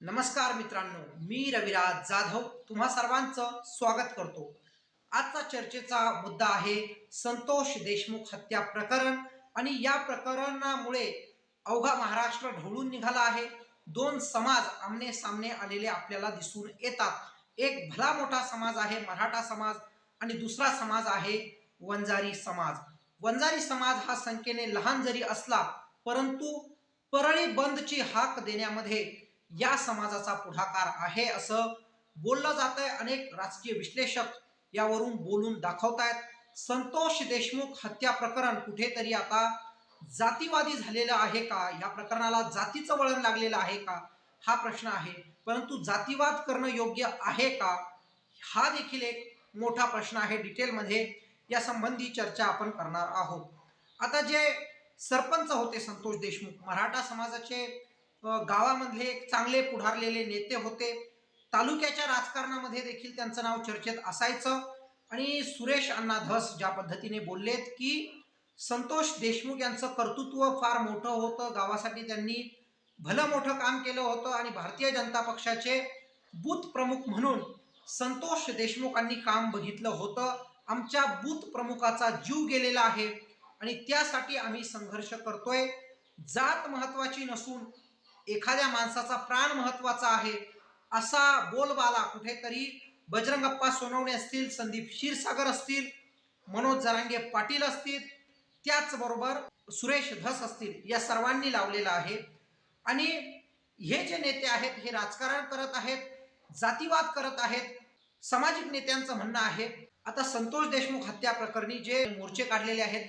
नमस्कार मित्रांनो मी रविराज जाधव तुम्हा सर्वांचं स्वागत करतो. आजचा चर्चेचा मुद्दा आहे संतोष देशमुख हत्या प्रकरण आणि या प्रकरणामुळे अवघा महाराष्ट्र ढवळून निघाला आहे. दोन समाज आमने सामने आलेले आपल्याला दिसून येतात. एक भला मोठा समाज आहे मराठा समाज आणि दुसरा समाज आहे वंजारी समाज. वंजारी समाज हा संख्येने लहान जरी असला परंतु परळी बंदची हाक देण्यामध्ये या समाजाचा पुढाकार आहे असं बोललं जात आहे अनेक राजकीय विश्लेषक यावरून बोलून दाखवतायत. संतोष देशमुख हत्या प्रकरण कुठेतरी आता जातीवादी झालेलं आहे का? या प्रकरणाला जातीचं वळण लागलेलं आहे का? हा प्रश्न आहे. परंतु जातीवाद करणं योग्य आहे का? हा देखील एक मोठा प्रश्न आहे. डिटेलमध्ये या संबंधी चर्चा आपण करणार आहोत. आता जे सरपंच होते संतोष देशमुख मराठा समाजाचे गावामधले एक चांगले पुढारलेले नेते होते. तालुक्याच्या राजकारणामध्ये देखील त्यांचं नाव चर्चेत असायचं. आणि सुरेश अण्णा धस ज्या पद्धतीने बोललेत की संतोष देशमुख यांचं कर्तृत्व फार मोठं होतं. गावासाठी त्यांनी भलं मोठं काम केलं होतं आणि भारतीय जनता पक्षाचे बूथ प्रमुख म्हणून संतोष देशमुखांनी काम बघितलं होतं. आमच्या बूथ प्रमुखाचा जीव गेलेला आहे आणि त्यासाठी आम्ही संघर्ष करतोय. जात महत्वाची नसून एखाद्या माणसाचा प्राण महत्त्वाचा आहे असा बोलबाला कुठेतरी बजरंगप्पा सोनवणे असतील संदीप क्षीरसागर असतील मनोज जरांगे पाटील असतील त्याचबरोबर सुरेश धस असतील या सर्वांनी लावलेला आहे. आणि हे जे नेते आहेत हे राजकारण करत आहेत जातीवाद करत आहेत सामाजिक नेत्यांचं म्हणणं आहे. आता संतोष देशमुख हत्या प्रकरणी जे मोर्चे काढलेले आहेत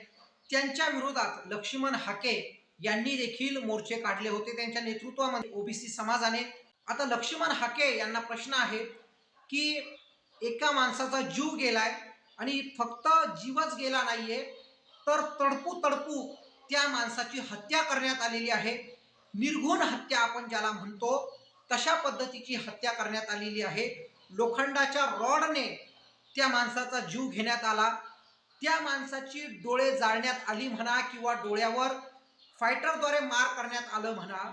त्यांच्या विरोधात लक्ष्मण हाके यांनी देखील मोर्चे काढले होते त्यांच्या नेतृत्वामध्ये. ओबीसी समाजाने. आता लक्ष्मण हाके यांना प्रश्न आहे की एका माणसाचा जीव गेलाय आणि फक्त जीवच गेला नाहीये तर तडपू तडपू त्या माणसाची हत्या करण्यात आलेली आहे. निर्घुण हत्या आपण ज्याला म्हणतो तशा पद्धतीची हत्या करण्यात आलेली आहे. लोखंडाच्या रॉडने त्या माणसाचा जीव घेण्यात आला. त्या माणसाची डोळे जाळण्यात आली म्हणा किंवा डोळ्यावर फायटरद्वारे मार करण्यात आलं म्हणा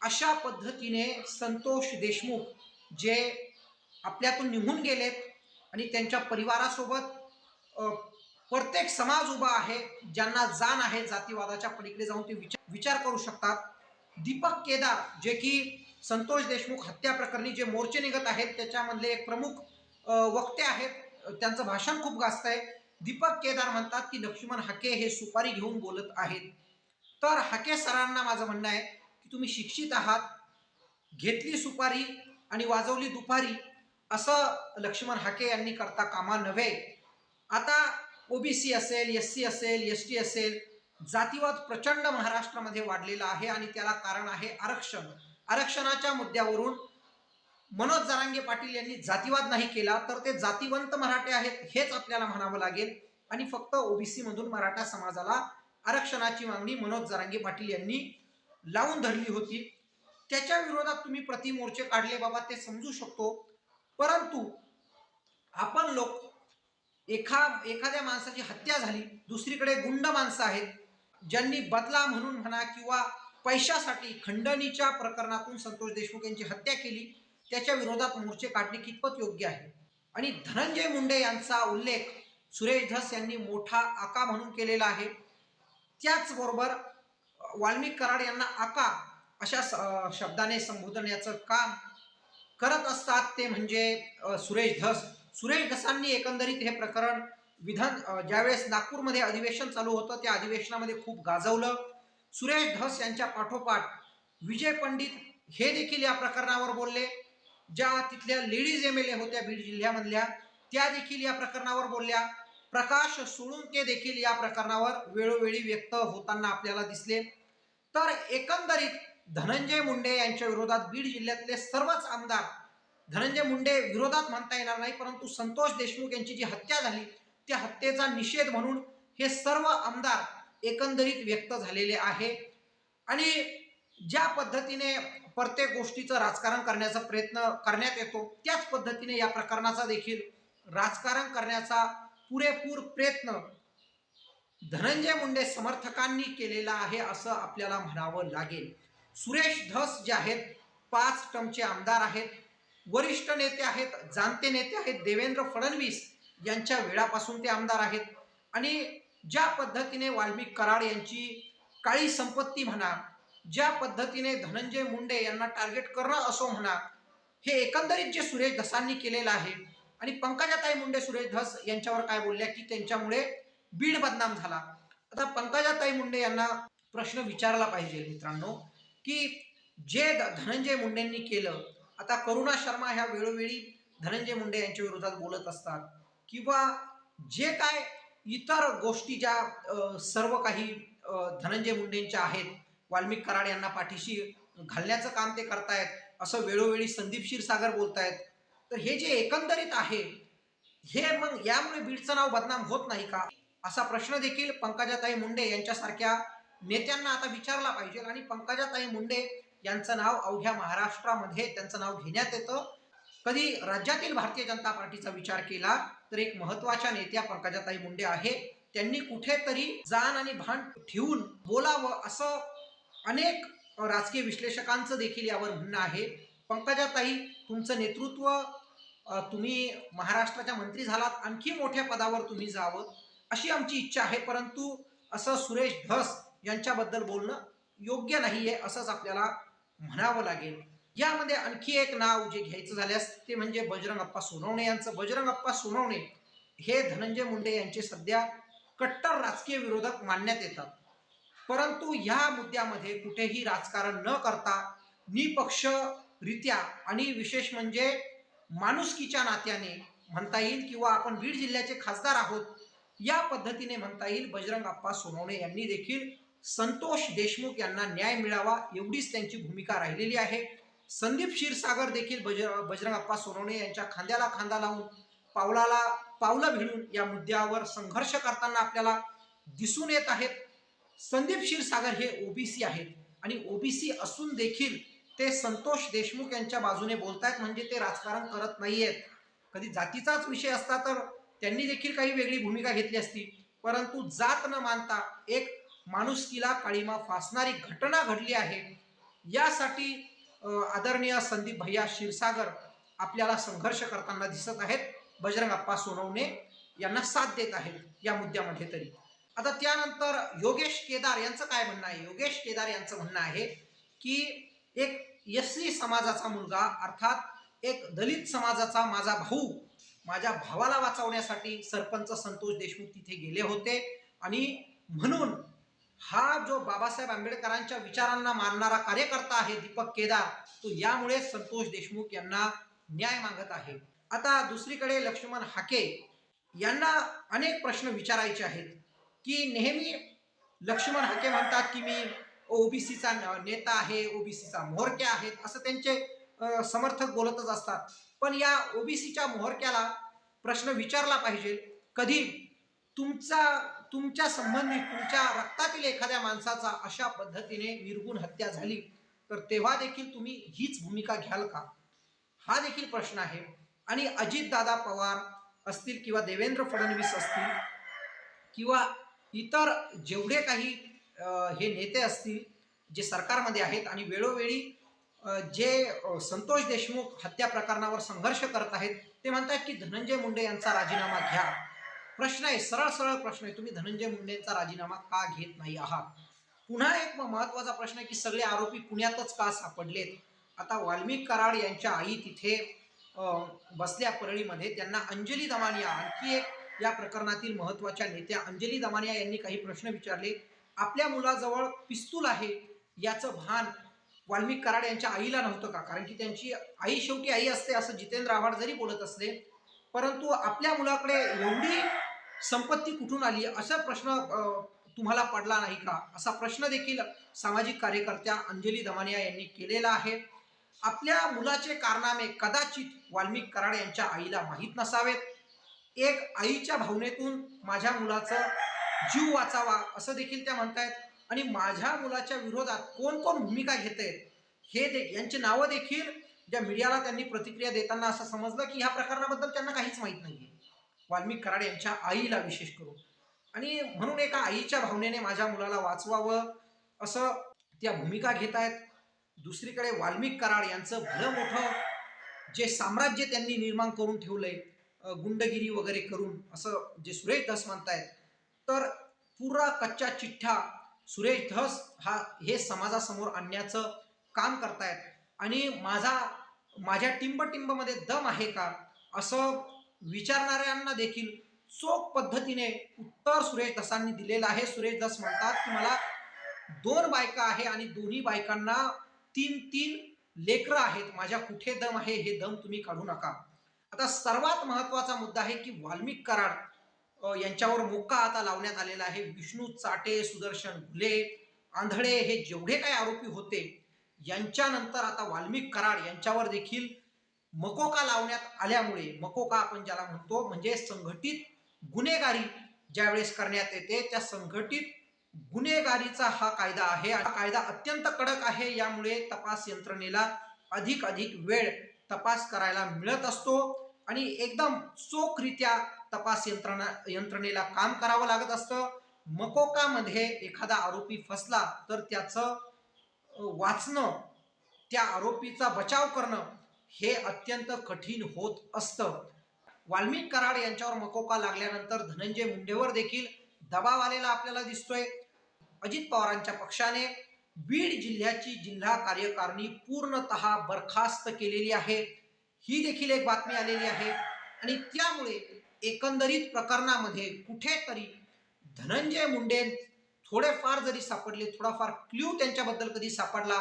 अशा पद्धतीने संतोष देशमुख जे आपल्यातून निघून गेलेत आणि त्यांच्या परिवारासोबत प्रत्येक समाज उभा आहे ज्यांना जाण आहे जातीवादाच्या पलीकडे जाऊन ते विचार विचार करू शकतात. दीपक केदार जे की संतोष देशमुख हत्या प्रकरणी जे मोर्चे निघत आहेत त्याच्यामधले एक प्रमुख वक्ते आहेत. त्यांचं भाषण खूप गाजत आहे दीपक केदार म्हणतात की लक्ष्मण हाके हे सुपारी घेऊन बोलत आहेत. तर हाके सरांना माझं म्हणणं आहे की तुम्ही शिक्षित आहात घेतली सुपारी आणि वाजवली दुपारी असं लक्ष्मण हाके यांनी करता कामा नव्हे. आता ओबीसी असेल एस सी असेल एस टी असेल जातीवाद प्रचंड महाराष्ट्रामध्ये वाढलेला आहे आणि त्याला कारण आहे आरक्षण. आरक्षणाच्या मुद्द्यावरून मनोज जरांगे पाटील यांनी जातीवाद नाही केला तर ते जातीवंत मराठे आहेत हेच आपल्याला म्हणावं लागेल. आणि फक्त ओबीसी मधून मराठा समाजाला आरक्षणाची मागणी मनोज जरांगे पाटील यांनी लावून धरली होती. त्याच्या विरोधात तुम्ही प्रतिमोर्चे काढले बाबा ते समजू शकतो. परंतु आपण लोक एखा एखाद्या माणसाची हत्या झाली दुसरीकडे गुंड माणसं आहेत ज्यांनी बदला म्हणून म्हणा किंवा पैशासाठी खंडणीच्या प्रकरणातून संतोष देशमुख यांची हत्या केली त्याच्या विरोधात मोर्चे काढणे कितपत योग्य आहे? आणि धनंजय मुंडे यांचा उल्लेख सुरेश धस यांनी मोठा आका म्हणून केलेला आहे. त्याचबरोबर वाल्मिक कराड यांना आका अशा स- शब्दाने संबोधण्याचं काम करत असतात. ते म्हणजे सुरेश धस. सुरेश धसांनी एकंदरीत हे प्रकरण विधान ज्यावेळेस नागपूरमध्ये अधिवेशन चालू होतं त्या अधिवेशनामध्ये खूप गाजवलं. सुरेश धस यांच्या पाठोपाठ विजय पंडित हे देखील या प्रकरणावर बोलले. ज्या तिथल्या लेडीज एम एल ए होत्या बीड जिल्ह्यामधल्या त्या देखील या प्रकरणावर बोलल्या. प्रकाश सोळुंके देखील या प्रकरणावर वेळोवेळी व्यक्त होताना आपल्याला दिसले. तर एकंदरीत धनंजय मुंडे यांच्या विरोधात बीड जिल्ह्यातले सर्वच आमदार धनंजय मुंडे विरोधात म्हणता येणार नाही परंतु संतोष देशमुख यांची जी हत्या झाली त्या हत्येचा निषेध म्हणून हे सर्व आमदार एकंदरीत व्यक्त झालेले आहे. आणि ज्या पद्धतीने प्रत्येक गोष्टीचं राजकारण करण्याचा प्रयत्न करण्यात येतो त्याच पद्धतीने या प्रकरणाचा देखील राजकारण करण्याचा पुरेपूर प्रयत्न धनंजय मुंडे समर्थकांनी केलेला आहे असं आपल्याला म्हणावं लागेल. सुरेश धस जे आहेत पाच टर्मचे आमदार आहेत वरिष्ठ नेते आहेत जाणते नेते आहेत देवेंद्र फडणवीस यांच्या वेळापासून ते आमदार आहेत. आणि ज्या पद्धतीने वाल्मिक कराड यांची काळी संपत्ती म्हणा ज्या पद्धतीने धनंजय मुंडे यांना टार्गेट करणं असो म्हणा हे एकंदरीत जे सुरेश धसांनी केलेलं आहे आणि पंकजाताई मुंडे सुरेश धस यांच्यावर काय बोलल्या की त्यांच्यामुळे बीड बदनाम झाला. आता पंकजाताई मुंडे यांना प्रश्न विचारला पाहिजे मित्रांनो की जे धनंजय मुंडेंनी केलं आता करुणा शर्मा ह्या वेळोवेळी धनंजय मुंडे यांच्या विरोधात बोलत असतात किंवा जे काय इतर गोष्टी ज्या सर्व काही धनंजय मुंडेंच्या आहेत वाल्मिक कराड यांना पाठीशी घालण्याचं काम ते करतायत असं वेळोवेळी संदीप क्षीरसागर बोलतायत तर हे जे एकंदरीत आहे हे मग यामुळे बीडचं नाव बदनाम होत नाही का? असा प्रश्न देखील पंकजाताई मुंडे यांच्यासारख्या नेत्यांना आता विचारला पाहिजे. आणि पंकजाताई मुंडे यांचं नाव अवघ्या महाराष्ट्रामध्ये त्यांचं नाव घेण्यात येतं. कधी राज्यातील भारतीय जनता पार्टीचा विचार केला तर एक महत्त्वाच्या नेत्या पंकजाताई मुंडे आहे. त्यांनी कुठेतरी जाण आणि भान ठेवून बोलावं असं अनेक राजकीय विश्लेषकांचं देखील यावर म्हणणं आहे. पंकजाताई तुमचं नेतृत्व तुम्ही महाराष्ट्राच्या मंत्री झालात आणखी मोठ्या पदावर तुम्ही जावं अशी आमची इच्छा आहे. परंतु असं सुरेश धस यांच्याबद्दल बोलणं योग्य नाही आहे असंच आपल्याला म्हणावं लागेल. यामध्ये आणखी एक नाव जे घ्यायचं झाल्यास ते म्हणजे बजरंग अप्पा सोनवणे यांचं. बजरंग अप्पा सोनवणे हे धनंजय मुंडे यांचे सध्या कट्टर राजकीय विरोधक मानण्यात येतात. परंतु ह्या मुद्द्यामध्ये कुठेही राजकारण न करता निपक्षरित्या आणि विशेष म्हणजे माणुसकीच्या नात्याने म्हणता येईल किंवा आपण बीड जिल्ह्याचे खासदार आहोत या पद्धतीने म्हणता येईल बजरंग अप्पा सोनवणे यांनी देखील संतोष देशमुख यांना न्याय मिळावा एवढीच त्यांची भूमिका राहिलेली आहे. संदीप क्षीरसागर देखील बज बजरंग अप्पा सोनवणे यांच्या खांद्याला खांदा लावून पावलाला पावलं भिडून या मुद्द्यावर संघर्ष करताना आपल्याला दिसून येत आहेत. संदीप क्षीरसागर हे ओबीसी आहेत आणि ओबीसी असून देखील ते संतोष देशमुख यांच्या बाजूने बोलतायत म्हणजे ते राजकारण करत नाहीयेत. कधी जातीचाच विषय असता तर त्यांनी देखील काही वेगळी भूमिका घेतली असती. परंतु जात न मानता एक माणुसकीला काळीमा फासणारी घटना घडली आहे. यासाठी आदरणीय संदीप भैया क्षीरसागर आपल्याला संघर्ष करताना दिसत आहेत. बजरंग अप्पा सोनवणे यांना साथ देत आहेत या मुद्द्यामध्ये तरी. आता त्यानंतर योगेश केदार यांचं काय म्हणणं आहे? योगेश केदार यांचं म्हणणं आहे की एक एस सी समाजाचा मुलगा अर्थात एक दलित समाजाचा माझा भाऊ माझ्या भावाला वाचवण्यासाठी सरपंच संतोष देशमुख तिथे गेले होते. आणि म्हणून हा जो बाबासाहेब आंबेडकरांच्या विचारांना मानणारा कार्यकर्ता आहे दीपक केदार तो यामुळे संतोष देशमुख यांना न्याय मागत आहे. आता दुसरीकडे लक्ष्मण हाके यांना अनेक प्रश्न विचारायचे आहेत. की नेहमी लक्ष्मण हाके म्हणतात की मी ओबीसीचा नेता आहे ओबीसीचा मोहरक्या आहेत असं त्यांचे समर्थक बोलतच असतात. पण या ओबीसीच्या मोहरक्याला प्रश्न विचारला पाहिजे कधी तुमचा तुमच्या संबंधित तुमच्या रक्तातील एखाद्या माणसाचा अशा पद्धतीने निर्गुण हत्या झाली तर तेव्हा देखील तुम्ही हीच भूमिका घ्याल का? हा देखील प्रश्न आहे. आणि अजितदादा पवार असतील किंवा देवेंद्र फडणवीस असतील किंवा इतर जेवढे काही हे नेते असतील जे सरकारमध्ये आहेत आणि वेळोवेळी जे संतोष देशमुख हत्या प्रकरणावर संघर्ष करत आहेत ते म्हणतात की धनंजय मुंडे यांचा राजीनामा घ्या. प्रश्न आहे सरळ सरळ प्रश्न आहे तुम्ही धनंजय मुंडेंचा राजीनामा का घेत नाही आहात? पुन्हा एक महत्त्वाचा प्रश्न आहे की सगळे आरोपी पुण्यातच का सापडलेत? आता वाल्मिक कराड यांच्या आई तिथे बसल्या परळीमध्ये त्यांना अंजली दमानिया आणखी एक या प्रकरणातील महत्त्वाच्या नेत्या अंजली दमानिया यांनी काही प्रश्न विचारले. आपल्या मुलाजवळ पिस्तूल आहे याचं भान वाल्मिक कराड यांच्या आईला नव्हतं का? कारण की त्यांची आई शेवटी आई असते असं जितेंद्र आव्हाड जरी बोलत असले परंतु आपल्या मुलाकडे एवढी संपत्ती कुठून आली? असा प्रश्न तुम्हाला पडला नाही का? असा प्रश्न देखील सामाजिक कार्यकर्त्या अंजली दमानिया यांनी केलेला आहे. आपल्या मुलाचे कारनामे कदाचित वाल्मिक कराड यांच्या आईला माहीत नसावेत. एक आईच्या भावनेतून माझ्या मुलाचं जीव वाचावा असं देखील त्या म्हणतायत. आणि माझ्या मुलाच्या विरोधात कोण कोण भूमिका घेत आहेत हे दे यांची नावं देखील ज्या मीडियाला त्यांनी प्रतिक्रिया देताना असं समजलं की ह्या प्रकरणाबद्दल त्यांना काहीच माहीत नाहीये. वाल्मिक कराड यांच्या आईला विशेष करून. आणि म्हणून एका आईच्या भावनेने माझ्या मुलाला वाचवावं असं त्या भूमिका घेत आहेत दुसरीकडे वाल्मिक कराड यांचं भलं मोठं जे साम्राज्य त्यांनी निर्माण करून ठेवलंय गुंडगिरी वगैरे करून असं जे सुरेश धस म्हणतायत तर पुरा कच्चा चिठ्ठा सुरेश धस हा हे समाजासमोर आणण्याचं काम करतायत. आणि माझा माझ्या टिंबटिंबमध्ये दम आहे का असं विचारणाऱ्यांना देखील चोख पद्धतीने उत्तर सुरेश धसांनी दिलेलं आहे. सुरेश धस म्हणतात की मला दोन बायका आहे आणि दोन्ही बायकांना तीन तीन लेकरं आहेत. माझ्या कुठे दम आहे हे दम तुम्ही काढू नका. आता सर्वात महत्त्वाचा मुद्दा आहे की वाल्मिक कराड यांच्यावर मोका आता लावण्यात आलेला आहे. विष्णू चाटे सुदर्शन घुले आंधळे हे जेवढे काही आरोपी होते यांच्यानंतर आता वाल्मिक कराड यांच्यावर देखील मकोका लावण्यात आल्यामुळे मकोका आपण ज्याला म्हणतो म्हणजे संघटित गुन्हेगारी ज्यावेळेस करण्यात येते त्या संघटित गुन्हेगारीचा हा कायदा आहे. हा कायदा अत्यंत कडक आहे. यामुळे तपास यंत्रणेला अधिक अधिक वेळ तपास करायला मिळत असतो. आणि एकदम चोखरित्या तपास यंत्रणा यंत्रणेला काम करावं लागत असतं. मकोकामध्ये एखादा आरोपी फसला तर त्याचं वाचणं त्या आरोपीचा बचाव करणं हे अत्यंत कठीण होत असतं. वाल्मिक कराड यांच्यावर मकोका लागल्यानंतर धनंजय मुंडेवर देखील दबाव आलेला आपल्याला दिसतोय. अजित पवारांच्या पक्षाने बीड जिल्ह्याची जिल्हा कार्यकारिणी पूर्णतः बरखास्त केलेली आहे. ही देखील एक बातमी आलेली आहे. आणि त्यामुळे एकंदरीत प्रकरणामध्ये कुठेतरी धनंजय मुंडे थोडेफार जरी सापडले थोडाफार क्ल्यू त्यांच्याबद्दल कधी सापडला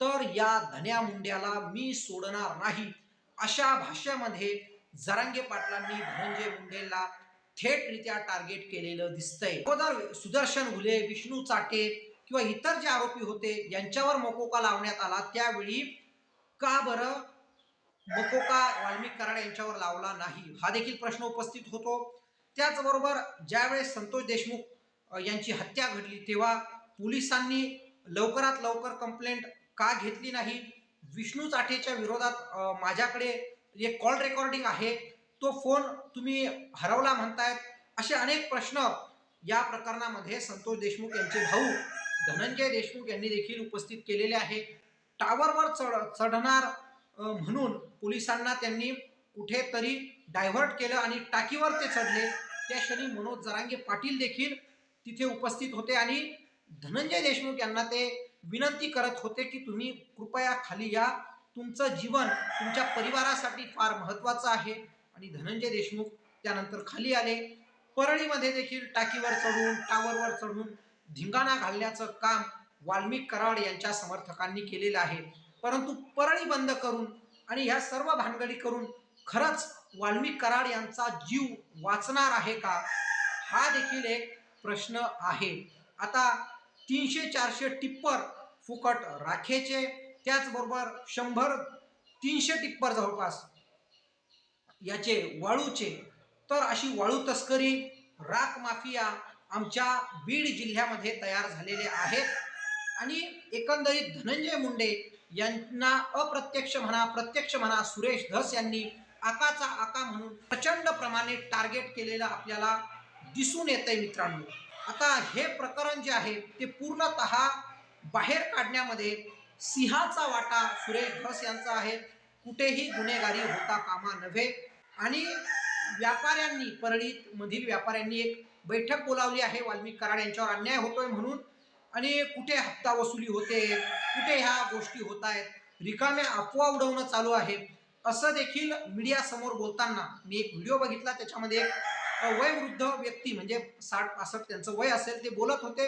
तर या धन्या मुंड्याला मी सोडणार नाही. अशा भाषेमध्ये जरांगे पाटलांनी धनंजय मुंडेला थेटरित्या टार्गेट केलेलं दिसतंय. अगोदर सुदर्शन घुले विष्णू चाटे किंवा इतर जे आरोपी होते यांच्यावर मोकोका लावण्यात आला. त्यावेळी का बरं मकोका वाल्मिक कराड यांच्यावर लावला नाही. हा देखील प्रश्न उपस्थित होतो. त्याचबरोबर ज्यावेळेस संतोष देशमुख यांची हत्या घडली तेव्हा पोलिसांनी लवकरात लवकर कंप्लेंट का घेतली नाही? विष्णू चाठेच्या विरोधात माझ्याकडे एक कॉल रेकॉर्डिंग आहे. तो फोन तुम्ही हरवला म्हणतायत. असे अनेक प्रश्न या प्रकरणामध्ये संतोष देशमुख यांचे भाऊ धनंजय देशमुख यांनी देखील उपस्थित केलेले आहे. टावरवर चढ चढणार म्हणून पोलिसांना त्यांनी कुठेतरी डायव्हर्ट केलं आणि टाकीवर ते चढले. त्या क्षणी मनोज जरांगे पाटील देखील तिथे उपस्थित होते आणि धनंजय देशमुख यांना ते विनंती करत होते की तुम्ही कृपया खाली या. तुमचं जीवन तुमच्या परिवारासाठी फार महत्वाचं आहे. आणि धनंजय देशमुख त्यानंतर खाली आले. परळीमध्ये देखील टाकीवर चढून टावरवर चढून धिंगाणा घालण्याचं काम वाल्मिक कराड यांच्या समर्थकांनी केलेलं आहे. परंतु परळी बंद करून आणि ह्या सर्व भानगडी करून खरंच वाल्मिक कराड यांचा जीव वाचणार आहे का? हा देखील एक प्रश्न आहे. आता तीनशे चारशे टिप्पर फुकट राखेचे त्याचबरोबर शंभर तीनशे टिप्पर जवळपास याचे वाळूचे. तर अशी वाळू तस्करी राख माफिया आमच्या बीड जिल्ह्यामध्ये तयार झालेले आहेत. आणि एकंदरीत धनंजय मुंडे यांना अप्रत्यक्ष म्हणा प्रत्यक्ष म्हणा सुरेश धस यांनी आकाचा आका म्हणून प्रचंड प्रमाणे टार्गेट केलेलं आपल्याला दिसून येतंय मित्रांनो. आता हे प्रकरण जे आहे ते पूर्णतः बाहेर काढण्यामध्ये सिंहाचा वाटा सुरेश धस यांचा आहे. कुठेही गुन्हेगारी होता कामा नव्हे. आणि व्यापाऱ्यांनी परळीत मधील व्यापाऱ्यांनी एक बैठक बोलावली आहे. वाल्मिक कराड यांच्यावर अन्याय होतोय म्हणून आणि कुठे हप्ता वसुली होते कुठे ह्या गोष्टी होत आहेत रिकाम्या अफवा उडवणं चालू आहे. असं देखील मीडिया समोर बोलताना मी एक व्हिडिओ बघितला त्याच्यामध्ये एक वयवृद्ध व्यक्ती म्हणजे साठ पासष्ट त्यांचं वय असेल ते बोलत होते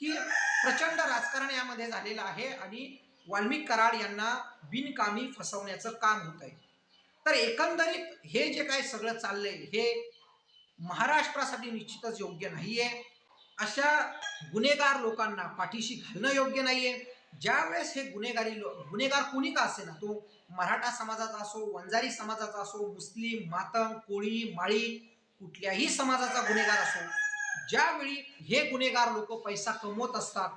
की प्रचंड राजकारण यामध्ये झालेलं आहे आणि वाल्मिक कराड यांना बिनकामी फसवण्याचं काम होत आहे तर एकंदरीत हे जे काय सगळं चाललंय हे महाराष्ट्रासाठी निश्चितच योग्य नाही आहे अशा गुन्हेगार लोकांना पाठीशी घालणं योग्य नाहीये. ज्यावेळेस हे गुन्हेगारी लो- गुन्हेगार कोणी का असे ना तो मराठा समाजाचा असो वंजारी समाजाचा असो मुस्लिम मातंग कोळी माळी कुठल्याही समाजाचा गुन्हेगार असो ज्यावेळी हे गुन्हेगार लोक पैसा कमवत असतात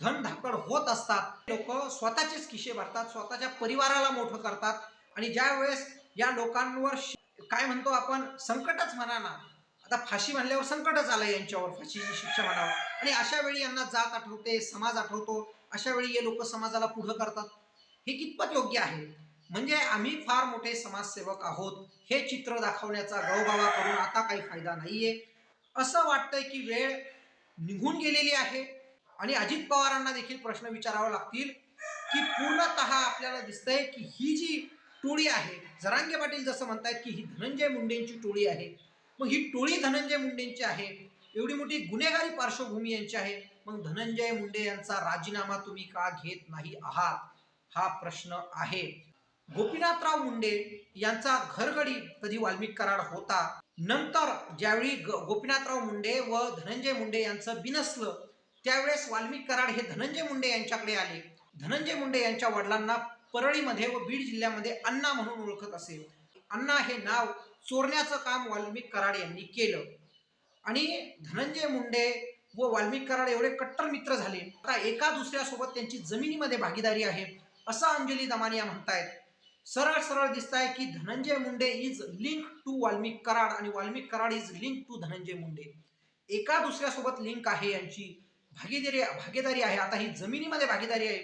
धन धाकड होत असतात लोक स्वतःचेच खिशे भरतात स्वतःच्या परिवाराला मोठं करतात आणि ज्या वेळेस या लोकांवर काय म्हणतो आपण संकटच म्हणा ना आता फाशी म्हणल्यावर संकटच आलं यांच्यावर फाशीची शिक्षा म्हणावं. आणि अशा वेळी यांना जात आठवते समाज आठवतो अशा वेळी हे लोक समाजाला पुढं करतात. हे कितपत योग्य आहे? म्हणजे आम्ही फार मोठे समाजसेवक आहोत हे चित्र दाखवण्याचा गवबावा करून आता काही फायदा नाहीये. असं वाटतंय की वेळ निघून गेलेली आहे आणि अजित पवारांना देखील प्रश्न विचारावे लागतील की पूर्णतः आपल्याला दिसतंय की ही जी टोळी आहे जरांगे पाटील जसं म्हणतायत की ही धनंजय मुंडेंची टोळी आहे मग ही टोळी धनंजय मुंडेंची आहे. एवढी मोठी गुन्हेगारी पार्श्वभूमी यांची आहे. मग धनंजय मुंडे यांचा राजीनामा तुम्ही का घेत नाही आहात? हा प्रश्न आहे. गोपीनाथराव मुंडे यांचा घरगडी कधी वाल्मिक कराड होता? नंतर ज्यावेळी ग- गोपीनाथराव मुंडे व धनंजय मुंडे यांचं बिनसलं त्यावेळेस वाल्मिक कराड हे धनंजय मुंडे यांच्याकडे आले. धनंजय मुंडे यांच्या वडिलांना परळीमध्ये व बीड जिल्ह्यामध्ये अण्णा म्हणून ओळखत असेल अण्णा हे नाव चोरण्याचं काम वाल्मिक कराड यांनी केलं. आणि धनंजय मुंडे व वाल्मिक कराड एवढे कट्टर मित्र झाले. आता एका दुसऱ्यासोबत त्यांची जमिनीमध्ये भागीदारी आहे असं अंजली दमानिया म्हणतायत. सरळ सरळ दिसत आहे की Dhananjay Munde is link to Walmik Karad आणि Walmik Karad is link to Dhananjay Munde. एका दुसऱ्यासोबत लिंक आहे यांची. भागीदारी भागीदारी आहे. आता ही जमिनीमध्ये भागीदारी आहे.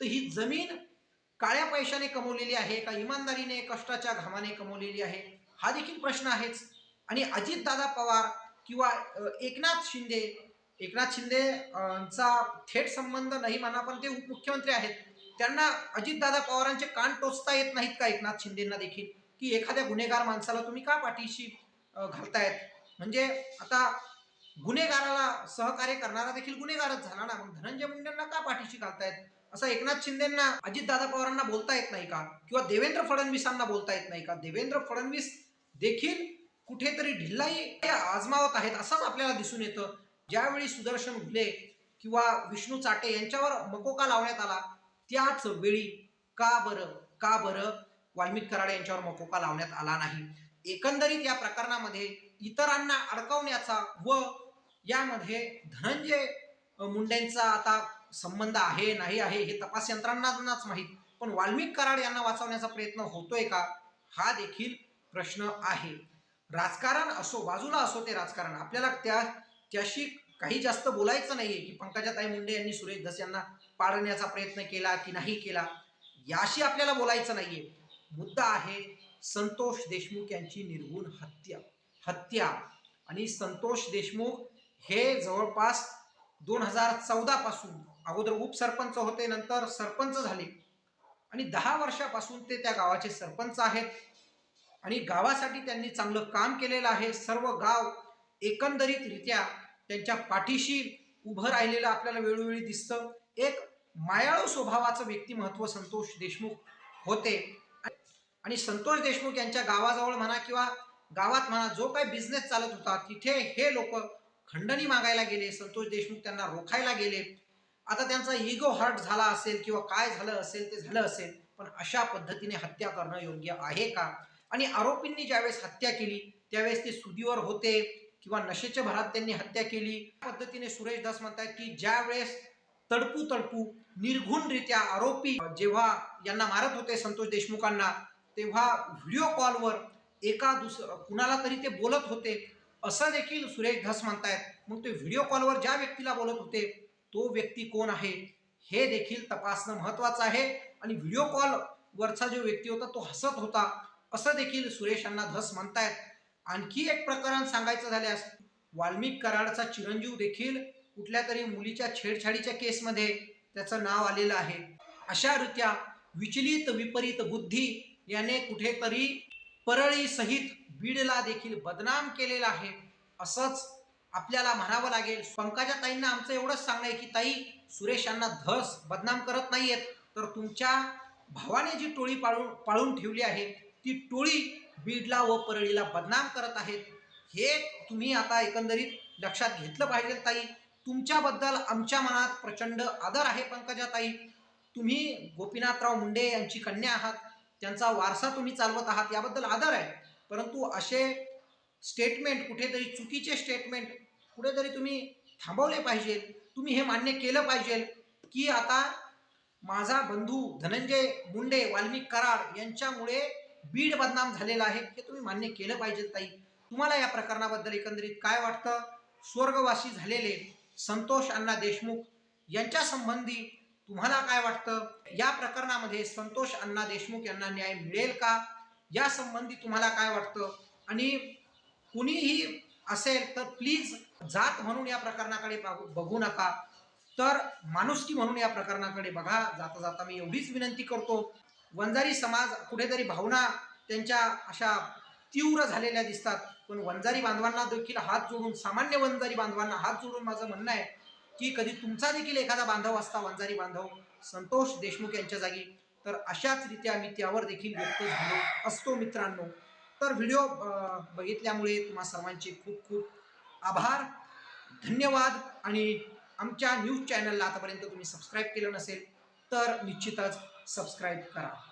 तर ही जमीन काळ्या पैशाने कमवलेली आहे का इमानदारीने कष्टाच्या घामाने कमवलेली आहे. हा देखील प्रश्न आहेच. आणि अजितदादा पवार किंवा एकनाथ शिंदे एकनाथ शिंदे चा थेट संबंध नाही म्हणा पण ते उपमुख्यमंत्री आहेत. त्यांना अजितदादा पवारांचे कान टोचता येत नाहीत का एकनाथ शिंदेंना देखील? की एखाद्या गुन्हेगार माणसाला तुम्ही का पाठीशी घालतायत? म्हणजे आता गुन्हेगाराला सहकार्य करणारा देखील गुन्हेगारच झाला ना मग धनंजय मुंडेंना का पाठीशी घालतायत? असं एकनाथ शिंदेंना अजितदादा पवारांना बोलता येत नाही का? किंवा देवेंद्र फडणवीसांना बोलता येत नाही का? देवेंद्र फडणवीस देखील कुठेतरी ढिल्लाई आजमावत आहेत असंच आपल्याला दिसून येतं. ज्यावेळी सुदर्शन घुले किंवा विष्णू चाटे यांच्यावर मकोका लावण्यात आला त्याच वेळी का बरं का बरं वाल्मिक कराड यांच्यावर मकोका लावण्यात आला नाही? एकंदरीत या प्रकरणामध्ये इतरांना अडकवण्याचा व यामध्ये धनंजय मुंडेंचा आता संबंध आहे नाही आहे हे तपास यंत्रणांनाच माहीत. पण वाल्मिक कराड यांना वाचवण्याचा प्रयत्न होतोय का? हा देखील प्रश्न आहे. राजकारण असो बाजूला असो ते राजकारण. आपल्याला त्या त्याशी काही जास्त बोलायचं नाहीये की पंकजाताई मुंडे यांनी सुरेश धस यांना पाडण्याचा प्रयत्न केला की नाही केला याशी आपल्याला बोलायचं नाहीये. मुद्दा आहे संतोष देशमुख यांची निर्गुण हत्या हत्या. आणि संतोष देशमुख हे जवळपास दोन हजार चौदा पासून अगोदर उपसरपंच होते नंतर सरपंच झाले. आणि दहा वर्षापासून ते त्या गावाचे सरपंच आहेत. आणि गावासाठी त्यांनी चांगलं काम केलेलं आहे. सर्व गाव एकंदरीतरित्या त्यांच्या पाठीशी उभं राहिलेलं आपल्याला वेळोवेळी दिसतं. एक मायाळू स्वभावाचं व्यक्तिमत्व संतोष देशमुख होते. आणि संतोष देशमुख यांच्या गावाजवळ म्हणा किंवा गावात म्हणा जो काही बिझनेस चालत होता तिथे हे लोक खंडणी मागायला गेले. संतोष देशमुख त्यांना रोखायला गेले. आता त्यांचा इगो हर्ट झाला असेल किंवा काय झालं असेल ते झालं असेल. पण अशा पद्धतीने हत्या करणं योग्य आहे का? आणि आरोपींनी ज्यावेळेस हत्या केली त्यावेळेस ते सुदीवर होते किंवा नशेच्या भरात त्यांनी हत्या केली. त्या पद्धतीने सुरेश दास म्हणतात की ज्यावेळेस तडपू तडपू निर्घुणरित्या आरोपी जेव्हा यांना मारत होते संतोष देशमुखांना तेव्हा व्हिडिओ कॉलवर एका दुस कुणाला तरी ते बोलत होते. असं देखील सुरेश धस म्हणतायत. मग ते व्हिडिओ कॉलवर ज्या व्यक्तीला बोलत होते तो व्यक्ती कोण आहे हे देखील तपासणं महत्वाचं आहे. आणि व्हिडिओ कॉलवरचा जो व्यक्ती होता तो हसत होता. असं देखील सुरेशांना धस म्हणतायत. आणखी एक प्रकरण सांगायचं झाल्यास वाल्मिक कराडचा चिरंजीव देखील कुठल्या तरी मुलीच्या छेडछाडीच्या केसमध्ये त्याचं नाव आलेलं आहे. अशा रीत्या विचलित विपरीत बुद्धी याने कुठेतरी परळी सहित बीडला देखील बदनाम केलेला आहे. असंच आपल्याला म्हणावं लागेल पंकजा ताईंना आमचं एवढंच सांगणं आहे की ताई सुरेश यांना धस बदनाम करत नाहीयेत. तर तुमच्या भावाने जी टोळी पाळून पाळून ठेवली आहे ती टोळी बीडला व परळीला बदनाम करत आहेत. हे तुम्ही आता एकंदरीत लक्षात घेतलं पाहिजे ताई. तुमच्याबद्दल आमच्या मनात प्रचंड आदर आहे पंकजा ताई. तुम्ही गोपीनाथराव मुंडे यांची कन्या आहात. त्यांचा वारसा तुम्ही चालवत आहात याबद्दल आदर आहे. परंतु असे स्टेटमेंट कुठेतरी चुकीचे स्टेटमेंट कुठेतरी तुम्ही थांबवले पाहिजे. तुम्ही हे मान्य केलं पाहिजे की आता माझा बंधू धनंजय मुंडे वाल्मिक कराड यांच्यामुळे बीड बदनाम झालेला आहे. हे तुम्ही मान्य केलं पाहिजे ताई. तुम्हाला या प्रकरणाबद्दल एकंदरीत काय वाटतं? स्वर्गवासी झालेले संतोष अण्णा देशमुख यांच्या संबंधी तुम्हाला काय वाटतं? या प्रकरणामध्ये संतोष अण्णा देशमुख यांना न्याय मिळेल का? या संबंधी तुम्हाला काय वाटतं? आणि कुणीही असेल तर प्लीज जात म्हणून या प्रकरणाकडे बघू नका. तर माणुसकी म्हणून या प्रकरणाकडे बघा. जाता जाता मी एवढीच विनंती करतो. वंजारी समाज कुठेतरी भावना त्यांच्या अशा तीव्र झालेल्या दिसतात. पण वंजारी बांधवांना देखील हात जोडून सामान्य वंजारी बांधवांना हात जोडून माझं म्हणणं आहे की कधी तुमचा देखील एखादा बांधव असता वंजारी बांधव संतोष देशमुख यांच्या जागी तर अशाच रीत्या मी त्यावर देखील व्यक्त झालो असतो मित्रांनो. तर व्हिडिओ बघितल्यामुळे तुम्हा सर्वांचे खूप खूप आभार धन्यवाद. आणि आमच्या न्यूज चॅनलला आतापर्यंत तुम्ही सबस्क्राईब केलं नसेल तर निश्चितच सबस्क्राईब करा